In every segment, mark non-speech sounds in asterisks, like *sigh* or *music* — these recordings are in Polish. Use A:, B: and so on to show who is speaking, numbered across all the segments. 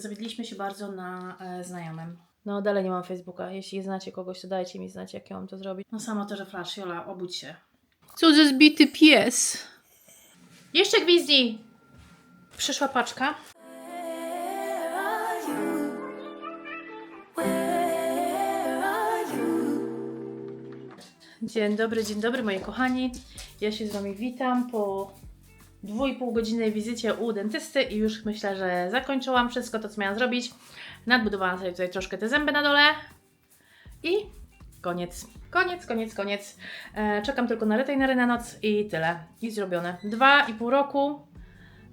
A: Zawiedliśmy się bardzo na e, znajomym. No dalej nie mam Facebooka. Jeśli znacie kogoś, to dajcie mi znać, jak ja mam to zrobić. No samo to, że Flash, Jola, obudź się.
B: Co za zbity pies.
A: Jeszcze gwizdzi! Przyszła paczka. Dzień dobry, dzień dobry moi kochani. Ja się z Wami witam po dwójpół godzinnej wizycie u dentysty i już myślę, że zakończyłam wszystko to, co miałam zrobić. Nadbudowałam sobie tutaj troszkę te zęby na dole i koniec. Koniec, koniec, koniec. E, czekam tylko na retainery na noc i tyle. I zrobione. Dwa i pół roku.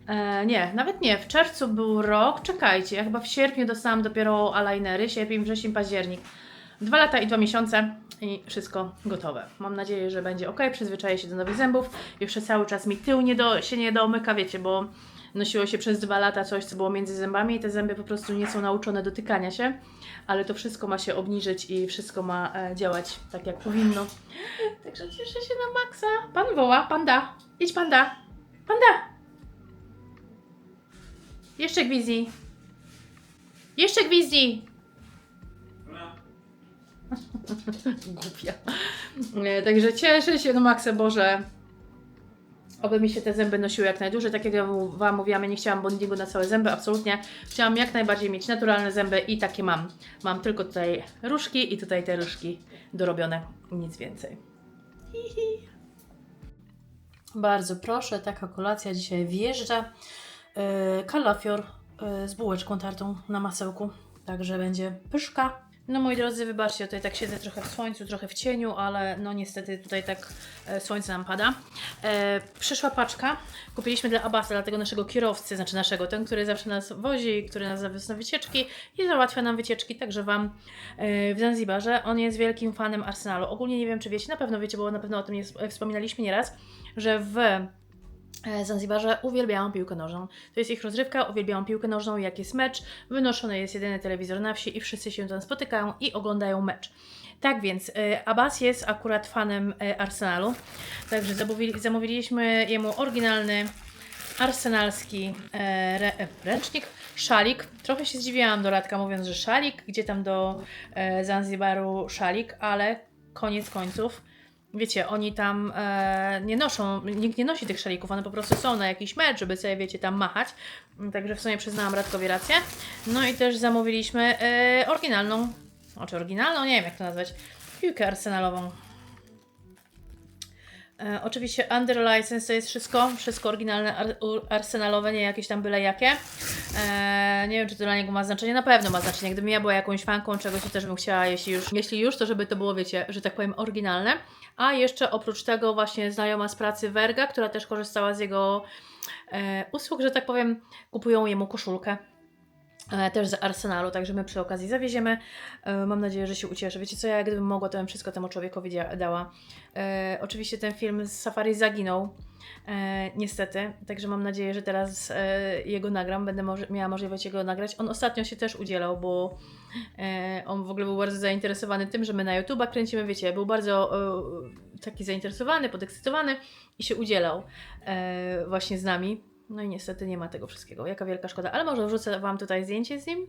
A: E, nie, nawet nie. W czerwcu był rok. Czekajcie, ja chyba w sierpniu dostałam dopiero alinery. Sierpień, wrzesień, październik. Dwa lata i dwa miesiące i wszystko gotowe. Mam nadzieję, że będzie ok. Przyzwyczaję się do nowych zębów. Jeszcze cały czas mi tył nie do, się nie domyka, wiecie, bo nosiło się przez dwa lata coś, co było między zębami i te zęby po prostu nie są nauczone dotykania się, ale to wszystko ma się obniżyć i wszystko ma e, działać tak, jak powinno. Także cieszę się na maksa. Pan woła, panda. Idź panda. Panda. Jeszcze gwizdi. Jeszcze gwizdi. *laughs* Głupia. E, Także cieszę się na maksa, Boże. Oby mi się te zęby nosiły jak najdłużej. Tak jak ja Wam mówiłam, ja nie chciałam bondingu na całe zęby, absolutnie. Chciałam jak najbardziej mieć naturalne zęby i takie mam. Mam tylko tutaj różki i tutaj te różki dorobione. Nic więcej. Hihi. Bardzo proszę, taka kolacja dzisiaj wjeżdża. Yy, kalafior yy, z bułeczką tartą na masełku. Także będzie pyszka. No moi drodzy, wybaczcie, tutaj tak siedzę trochę w słońcu, trochę w cieniu, ale no niestety tutaj tak e, słońce nam pada. E, przyszła paczka, kupiliśmy dla Abasa, dla tego naszego kierowcy, znaczy naszego, ten, który zawsze nas wozi, który nas zawiózł na wycieczki i załatwia nam wycieczki, także Wam e, w Zanzibarze. On jest wielkim fanem Arsenalu. Ogólnie nie wiem, czy wiecie, na pewno wiecie, bo na pewno o tym nie wspominaliśmy nieraz, że w Zanzibarze uwielbiają piłkę nożną. To jest ich rozrywka, uwielbiają piłkę nożną, jak jest mecz, wynoszony jest jedyny telewizor na wsi i wszyscy się tam spotykają i oglądają mecz. Tak więc e, Abbas jest akurat fanem e, Arsenalu, także zamówili, zamówiliśmy jemu oryginalny arsenalski e, re, e, ręcznik, szalik. Trochę się zdziwiłam do Radka mówiąc, że szalik, gdzie tam do e, Zanzibaru szalik, ale koniec końców wiecie, oni tam e, nie noszą, nikt nie nosi tych szalików, one po prostu są na jakiś mecz, żeby sobie, wiecie, tam machać. Także w sumie przyznałam Radkowi rację. No i też zamówiliśmy e, oryginalną, znaczy oryginalną, nie wiem jak to nazwać, piłkę arsenalową. E, oczywiście under license to jest wszystko, wszystko oryginalne, ar, arsenalowe, nie jakieś tam byle jakie. E, nie wiem, czy to dla niego ma znaczenie, na pewno ma znaczenie. Gdybym ja była jakąś fanką czegoś, to też bym chciała, jeśli już, jeśli już, to żeby to było, wiecie, że tak powiem, oryginalne. A jeszcze oprócz tego właśnie znajoma z pracy Verga, która też korzystała z jego e, usług, że tak powiem, kupują jemu koszulkę. E, też z Arsenalu, także my przy okazji zawieziemy. E, mam nadzieję, że się ucieszy. Wiecie co, ja gdybym mogła, to bym wszystko temu człowiekowi dała. E, oczywiście ten film z Safari zaginął, niestety, także mam nadzieję, że teraz jego nagram, będę miała możliwość jego nagrać. On ostatnio się też udzielał, bo on w ogóle był bardzo zainteresowany tym, że my na YouTube'a kręcimy, wiecie, był bardzo taki zainteresowany, podekscytowany i się udzielał właśnie z nami. No i niestety nie ma tego wszystkiego. Jaka wielka szkoda. Ale może wrzucę Wam tutaj zdjęcie z nim.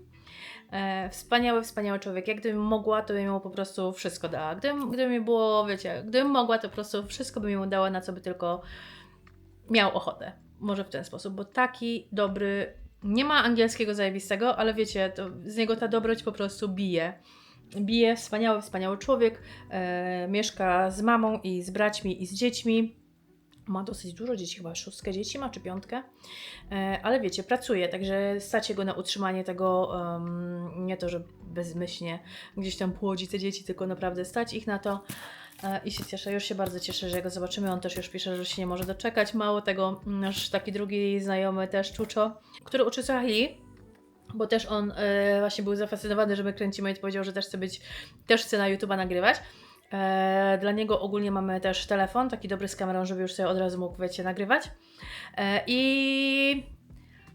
A: E, wspaniały, wspaniały człowiek. Jak gdybym mogła, to bym mu po prostu wszystko dała. Gdybym, gdyby mi było, wiecie, gdybym mogła, to po prostu wszystko bym mu dała, na co by tylko miał ochotę. Może w ten sposób, bo taki dobry, nie ma angielskiego zajebistego, ale wiecie, z niego ta dobroć po prostu bije. Bije, wspaniały, wspaniały człowiek. E, mieszka z mamą i z braćmi i z dziećmi. Ma dosyć dużo dzieci, chyba szóstkę dzieci ma, czy piątkę. E, ale wiecie, pracuje, także stacie go na utrzymanie tego, em, nie to, że bezmyślnie gdzieś tam płodzi te dzieci, tylko naprawdę stać ich na to. E, I się cieszę, już się bardzo cieszę, że go zobaczymy. On też już pisze, że się nie może doczekać. Mało tego, nasz taki drugi znajomy też, Czuczo, który uczy Swahili, bo też on e, właśnie był zafascynowany, że my kręcimy i powiedział, że też chce być, też chce na YouTube'a nagrywać. E, dla niego ogólnie mamy też telefon, taki dobry z kamerą, żeby już sobie od razu mógł, wiecie, nagrywać. E, I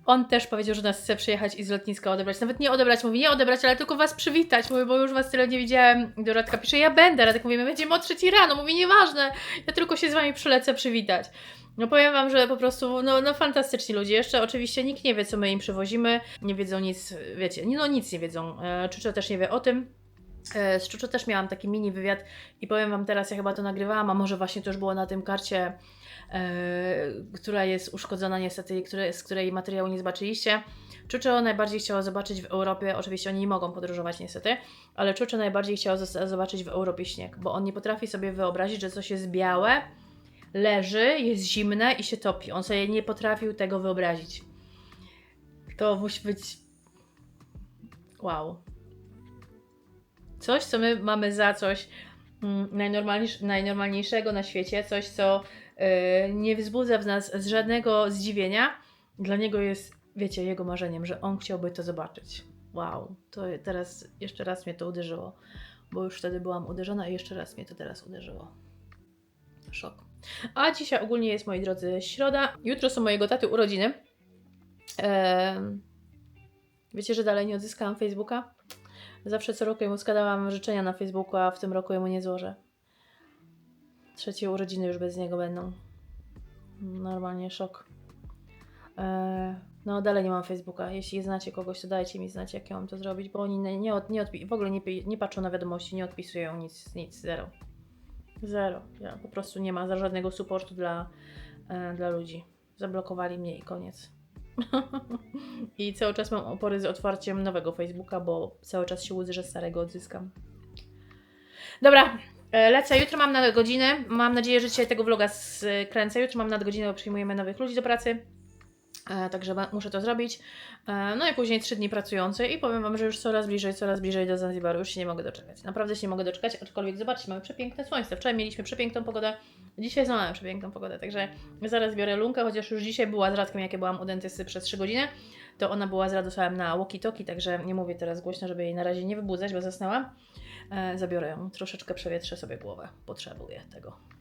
A: on też powiedział, że nas chce przyjechać i z lotniska odebrać. Nawet nie odebrać, mówi nie odebrać, ale tylko was przywitać. Mówi, bo już was tyle nie widziałem. Do Radka pisze, ja będę. Radek mówi, my będziemy o trzeciej rano. Mówi, nieważne, ja tylko się z wami przylecę przywitać. No powiem wam, że po prostu, no, no fantastyczni ludzie. Jeszcze oczywiście nikt nie wie, co my im przywozimy. Nie wiedzą nic, wiecie, no nic nie wiedzą. E, Czuczo też nie wie o tym. E, Z Czuczo też miałam taki mini wywiad i powiem wam teraz, ja chyba to nagrywałam, a może właśnie to już było na tym karcie, e, która jest uszkodzona niestety, które, z której materiału nie zobaczyliście. Czuczo najbardziej chciała zobaczyć w Europie, oczywiście oni nie mogą podróżować niestety, ale Czuczo najbardziej chciała zobaczyć w Europie śnieg, bo on nie potrafi sobie wyobrazić, że coś jest białe, leży, jest zimne i się topi. On sobie nie potrafił tego wyobrazić. To musi być. Wow. Coś, co my mamy za coś mm, najnormalniejsz- najnormalniejszego na świecie, coś, co yy, nie wzbudza w nas z żadnego zdziwienia, dla niego jest, wiecie, jego marzeniem, że on chciałby to zobaczyć. Wow, to teraz jeszcze raz mnie to uderzyło, bo już wtedy byłam uderzona i jeszcze raz mnie to teraz uderzyło. Szok. A dzisiaj ogólnie jest, moi drodzy, środa. Jutro są mojego taty urodziny. Em, wiecie, że dalej nie odzyskałam Facebooka? Zawsze co roku jemu składałam życzenia na Facebooku, a w tym roku jemu nie złożę. Trzecie urodziny już bez niego będą. Normalnie szok. E, no, dalej nie mam Facebooka. Jeśli znacie kogoś, to dajcie mi znać, jak ja mam to zrobić, bo oni nie, nie, od, nie odpi- w ogóle nie, nie patrzą na wiadomości, nie odpisują nic, nic, zero. Zero. Ja po prostu nie ma żadnego supportu dla, e, dla ludzi. Zablokowali mnie i koniec. I cały czas mam opory z otwarciem nowego Facebooka, bo cały czas się łudzę, że starego odzyskam. Dobra, e, lecę. Jutro mam na godzinę. Mam nadzieję, że dzisiaj tego vloga skręcę. Jutro mam nadgodzinę, bo przyjmujemy nowych ludzi do pracy. E, Także muszę to zrobić. E, No i później trzy dni pracujące i powiem Wam, że już coraz bliżej, coraz bliżej do Zanzibaru. Już się nie mogę doczekać. Naprawdę się nie mogę doczekać, aczkolwiek zobaczcie, mamy przepiękne słońce. Wczoraj mieliśmy przepiękną pogodę, dzisiaj znowu mamy przepiękną pogodę. Także zaraz biorę lunkę, chociaż już dzisiaj była z Radkiem, jak ja byłam u dentysty przez 3 godziny, to ona była z Radosławem na walkie-talkie, także nie mówię teraz głośno, żeby jej na razie nie wybudzać, bo zasnęła. E, Zabiorę ją, troszeczkę przewietrzę sobie głowę. Potrzebuję tego.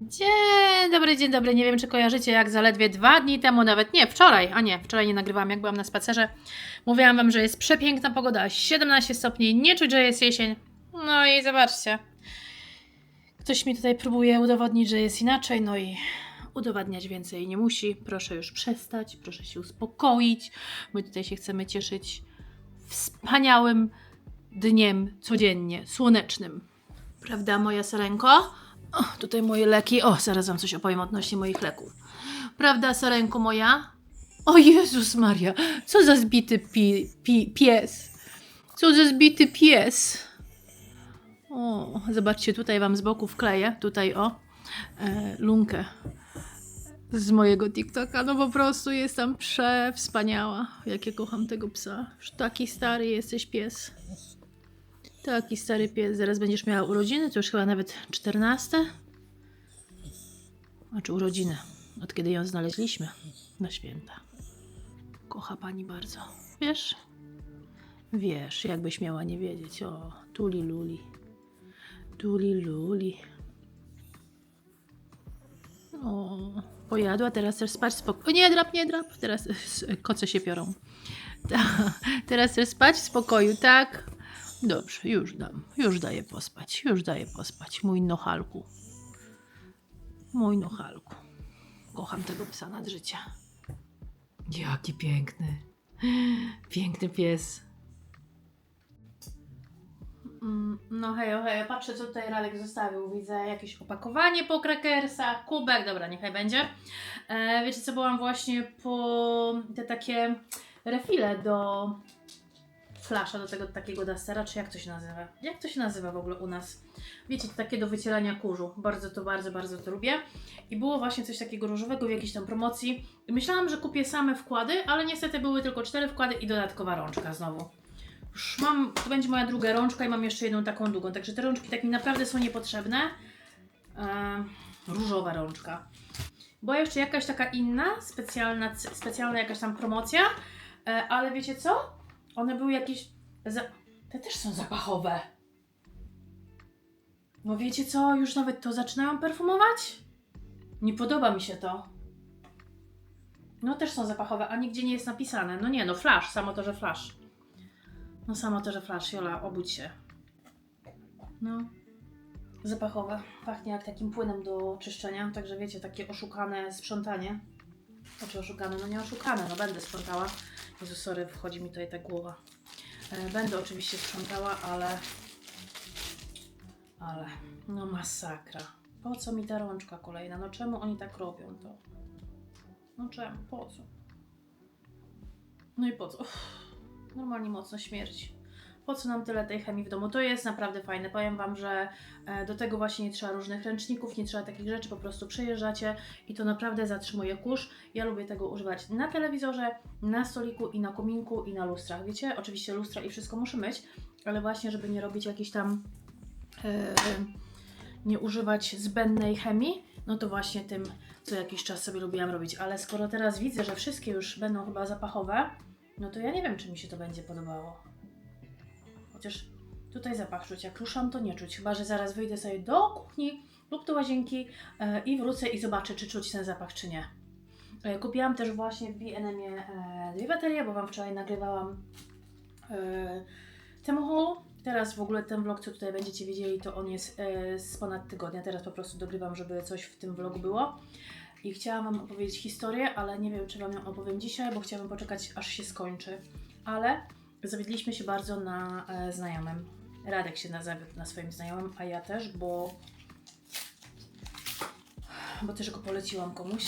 A: Dzień dobry, dzień dobry. Nie wiem, czy kojarzycie, jak zaledwie dwa dni temu, nawet nie, wczoraj, a nie, wczoraj nie nagrywałam, jak byłam na spacerze. Mówiłam Wam, że jest przepiękna pogoda, 17 stopni, nie czuć, że jest jesień. No i zobaczcie. Ktoś mi tutaj próbuje udowodnić, że jest inaczej, no i udowadniać więcej nie musi. Proszę już przestać, proszę się uspokoić. My tutaj się chcemy cieszyć wspaniałym dniem codziennie, słonecznym. Prawda, moja Sarenko? O, tutaj moje leki. O, zaraz wam coś opowiem odnośnie moich leków. Prawda, Sarenko moja? O Jezus Maria, co za zbity pi, pi, pies. Co za zbity pies. O, zobaczcie, tutaj wam z boku wkleję, tutaj o, e, lunkę z mojego TikToka. No po prostu jest tam przewspaniała. Jakie kocham tego psa. Już taki stary jesteś pies. Taki stary pies. Zaraz będziesz miała urodziny, to już chyba nawet 14. Znaczy urodziny. Od kiedy ją znaleźliśmy na święta. Kocha pani bardzo. Wiesz? Wiesz, jakbyś miała nie wiedzieć. O, tuli luli. Tuli luli. O, pojadła, teraz też spać spokojnie. Nie drap, nie drap. Teraz s- koce się piorą. Ta, *laughs* teraz też spać w spokoju, tak? Dobrze, już dam. Już daję pospać. Już daję pospać. Mój nochalku. Mój nochalku. Kocham tego psa nad życia. Jaki piękny. Piękny pies. Mm, No hejo, hejo, patrzę co tutaj Radek zostawił. Widzę jakieś opakowanie po krakersach, kubek, dobra, niechaj będzie. E, wiecie co, byłam właśnie po te takie refile do flasza, do tego takiego dastera, czy jak to się nazywa? Jak to się nazywa w ogóle u nas? Wiecie, to takie do wycierania kurzu. Bardzo to, bardzo, bardzo to lubię. I było właśnie coś takiego różowego w jakiejś tam promocji. I myślałam, że kupię same wkłady, ale niestety były tylko cztery wkłady i dodatkowa rączka znowu. Już mam, to będzie moja druga rączka i mam jeszcze jedną taką długą, także te rączki tak mi naprawdę są niepotrzebne. Ehm, różowa rączka. Była jeszcze jakaś taka inna, specjalna, specjalna jakaś tam promocja, e, ale wiecie co? One były jakieś. Za... Te też są zapachowe. No wiecie co? Już nawet to zaczynałam perfumować? Nie podoba mi się to. No też są zapachowe, a nigdzie nie jest napisane. No nie, no flash, samo to, że flash. No samo to, że flash, Jola, obudź się. No. zapachowe. Pachnie jak takim płynem do czyszczenia, także wiecie, takie oszukane sprzątanie. Znaczy oszukane, no nie oszukane, no będę sprzątała. Jezu, sorry, wchodzi mi tutaj ta głowa. E, Będę oczywiście sprzątała, ale... Ale... No masakra. Po co mi ta rączka kolejna? No czemu oni tak robią to? No czemu? Po co? No i po co? Normalnie mocno śmierci. Po co nam tyle tej chemii w domu? To jest naprawdę fajne. Powiem Wam, że e, do tego właśnie nie trzeba różnych ręczników, nie trzeba takich rzeczy, po prostu przyjeżdżacie i to naprawdę zatrzymuje kurz. Ja lubię tego używać na telewizorze, na stoliku i na kominku i na lustrach. Wiecie, oczywiście lustra i wszystko muszę myć, ale właśnie, żeby nie robić jakiejś tam, e, nie używać zbędnej chemii, no to właśnie tym co jakiś czas sobie lubiłam robić. Ale skoro teraz widzę, że wszystkie już będą chyba zapachowe, no to ja nie wiem, czy mi się to będzie podobało. Chociaż tutaj zapach czuć. Jak ruszam, to nie czuć. Chyba, że zaraz wyjdę sobie do kuchni lub do łazienki e, i wrócę i zobaczę, czy czuć ten zapach, czy nie. E, kupiłam też właśnie w B&M e, dwie baterie, bo Wam wczoraj nagrywałam temu haul. Teraz w ogóle ten vlog, co tutaj będziecie widzieli, to on jest z ponad tygodnia. Teraz po prostu dogrywam, żeby coś w tym vlogu było. I chciałam Wam opowiedzieć historię, ale nie wiem, czy Wam ją opowiem dzisiaj, bo chciałabym poczekać, aż się skończy. Ale zawiedliśmy się bardzo na e, znajomym. Radek się na zawiódł na swoim znajomym, a ja też, bo bo też go poleciłam komuś.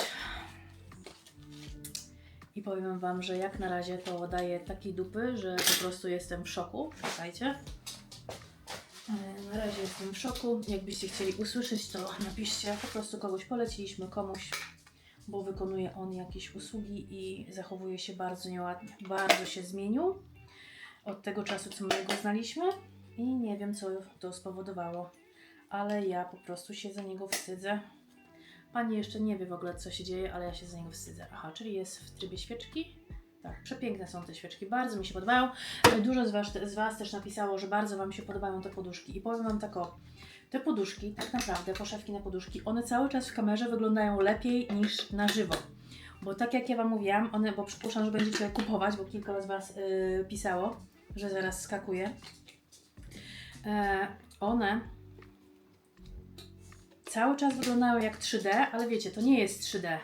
A: I powiem Wam, że jak na razie to daje takiej dupy, że po prostu jestem w szoku. Czekajcie. E, Na razie jestem w szoku. Jakbyście chcieli usłyszeć, to napiszcie. Po prostu kogoś poleciliśmy komuś, bo wykonuje on jakieś usługi i zachowuje się bardzo nieładnie. Bardzo się zmienił od tego czasu, co my go znaliśmy i nie wiem, co to spowodowało. Ale ja po prostu się za niego wstydzę. Pani jeszcze nie wie w ogóle, co się dzieje, ale ja się za niego wstydzę. Aha, czyli jest w trybie świeczki. Tak, przepiękne są te świeczki, bardzo mi się podobają. Dużo z was, z was też napisało, że bardzo Wam się podobają te poduszki. I powiem Wam tak o, te poduszki, tak naprawdę, poszewki na poduszki, one cały czas w kamerze wyglądają lepiej niż na żywo. Bo tak jak ja Wam mówiłam, one, bo przypuszczam, że będziecie kupować, bo kilka z Was yy, pisało, że zaraz skakuje. E, one cały czas wyglądają jak 3D, ale wiecie, to nie jest 3D.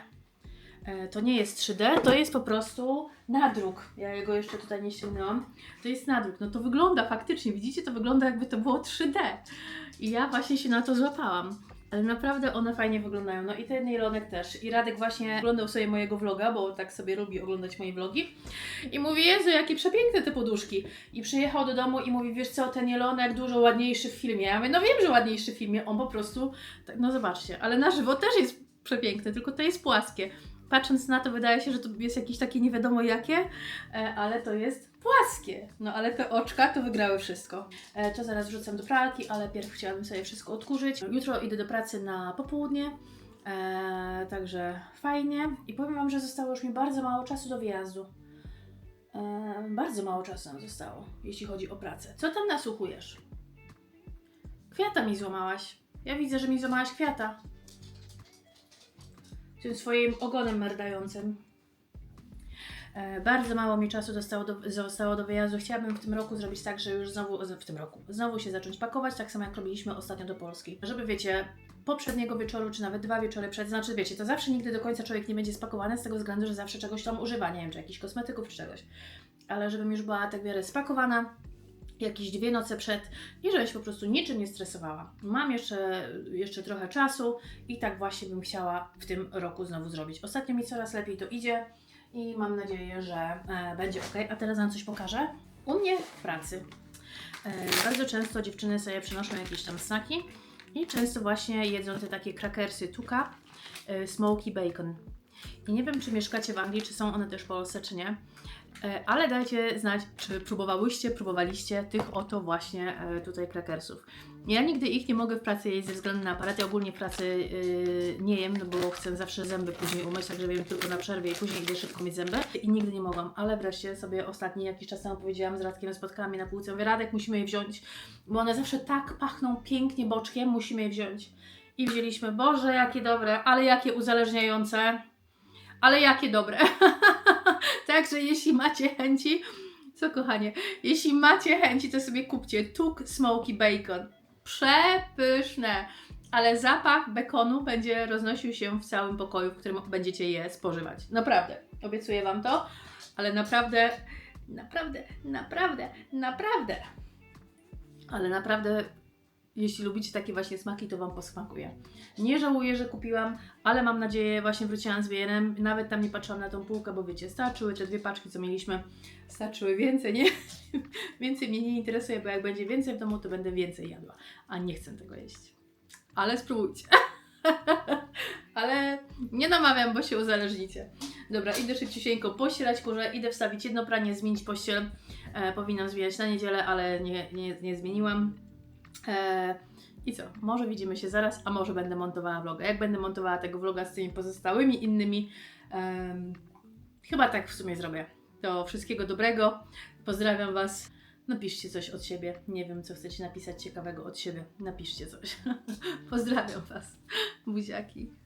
A: E, To nie jest 3D, to jest po prostu nadruk. Ja jego jeszcze tutaj nie ściągnęłam. To jest nadruk. No to wygląda faktycznie, widzicie, to wygląda jakby to było 3D. I ja właśnie się na to złapałam. Ale naprawdę one fajnie wyglądają. No i ten Nilonek też. I Radek właśnie oglądał sobie mojego vloga, bo tak sobie lubi oglądać moje vlogi. I mówi, Jezu, jakie przepiękne te poduszki. I przyjechał do domu i mówi, wiesz co, ten Jelonek dużo ładniejszy w filmie. Ja mówię, no wiem, że ładniejszy w filmie. On po prostu, tak, no zobaczcie, ale na żywo też jest przepiękny, tylko to jest płaskie. Patrząc na to, wydaje się, że to jest jakieś takie nie wiadomo jakie, e, ale to jest płaskie. No ale te oczka to wygrały wszystko. E, To zaraz wrzucam do pralki, ale pierw chciałabym sobie wszystko odkurzyć. Jutro idę do pracy na popołudnie, e, także fajnie. I powiem Wam, że zostało już mi bardzo mało czasu do wyjazdu. E, bardzo mało czasu nam zostało, jeśli chodzi o pracę. Co tam nasłuchujesz? Kwiata mi złamałaś. Ja widzę, że mi złamałaś kwiata. Tym swoim ogonem merdającym. E, Bardzo mało mi czasu zostało do, zostało do wyjazdu. Chciałabym w tym roku zrobić tak, że już znowu, w tym roku, znowu się zacząć pakować, tak samo jak robiliśmy ostatnio do Polski. Żeby wiecie, poprzedniego wieczoru, czy nawet dwa wieczory przed, znaczy wiecie, to zawsze nigdy do końca człowiek nie będzie spakowany z tego względu, że zawsze czegoś tam używa, nie wiem, czy jakichś kosmetyków, czy czegoś. Ale żebym już była tak wiele spakowana, jakieś dwie noce przed i żebym się po prostu niczym nie stresowała. Mam jeszcze, jeszcze trochę czasu i tak właśnie bym chciała w tym roku znowu zrobić. Ostatnio mi coraz lepiej to idzie i mam nadzieję, że e, będzie ok. A teraz Wam coś pokażę. U mnie w pracy e, bardzo często dziewczyny sobie przynoszą jakieś tam snaki i często właśnie jedzą te takie krakersy tuka, e, smoky bacon. I nie wiem, czy mieszkacie w Anglii, czy są one też w Polsce, czy nie. E, Ale dajcie znać, czy próbowałyście, próbowaliście tych oto właśnie e, tutaj krakersów. Ja nigdy ich nie mogę w pracy jeść ze względu na aparat. Ja ogólnie w pracy yy, nie jem, no bo chcę zawsze zęby później umyć, także jem tylko na przerwie i później idę szybko mieć zęby. I nigdy nie mogłam, ale wreszcie sobie ostatni jakiś czas temu powiedziałam z Radkiem, spotkała mnie na półce, mówię, Radek, musimy je wziąć, bo one zawsze tak pachną pięknie boczkiem, musimy je wziąć. I wzięliśmy, Boże, jakie dobre, ale jakie uzależniające, ale jakie dobre. *laughs* Także jeśli macie chęci, co kochanie, jeśli macie chęci, to sobie kupcie Tuk Smoky Bacon. przepyszne. Ale zapach bekonu będzie roznosił się w całym pokoju, w którym będziecie je spożywać. Naprawdę, obiecuję Wam to, ale naprawdę, naprawdę, naprawdę, naprawdę. Ale naprawdę, jeśli lubicie takie właśnie smaki, to Wam posmakuje. Nie żałuję, że kupiłam, ale mam nadzieję, właśnie wróciłam z BNM, nawet tam nie patrzyłam na tą półkę, bo wiecie, starczyły te dwie paczki, co mieliśmy, starczyły więcej, nie? *laughs* więcej mnie nie interesuje, bo jak będzie więcej w domu, to będę więcej jadła, a nie chcę tego jeść. Ale spróbujcie. *laughs* ale nie namawiam, bo się uzależnicie. Dobra, idę szybciusieńko pościelać kurze, idę wstawić jedno pranie, zmienić pościel. E, powinnam zmieniać na niedzielę, ale nie, nie, nie zmieniłam. E, I co? Może widzimy się zaraz, a może będę montowała vloga. Jak będę montowała tego vloga z tymi pozostałymi innymi, chyba tak w sumie zrobię. To wszystkiego dobrego. Pozdrawiam Was. Napiszcie coś od siebie. Nie wiem, co chcecie napisać ciekawego od siebie. Napiszcie coś. *laughs* Pozdrawiam Was. Buziaki.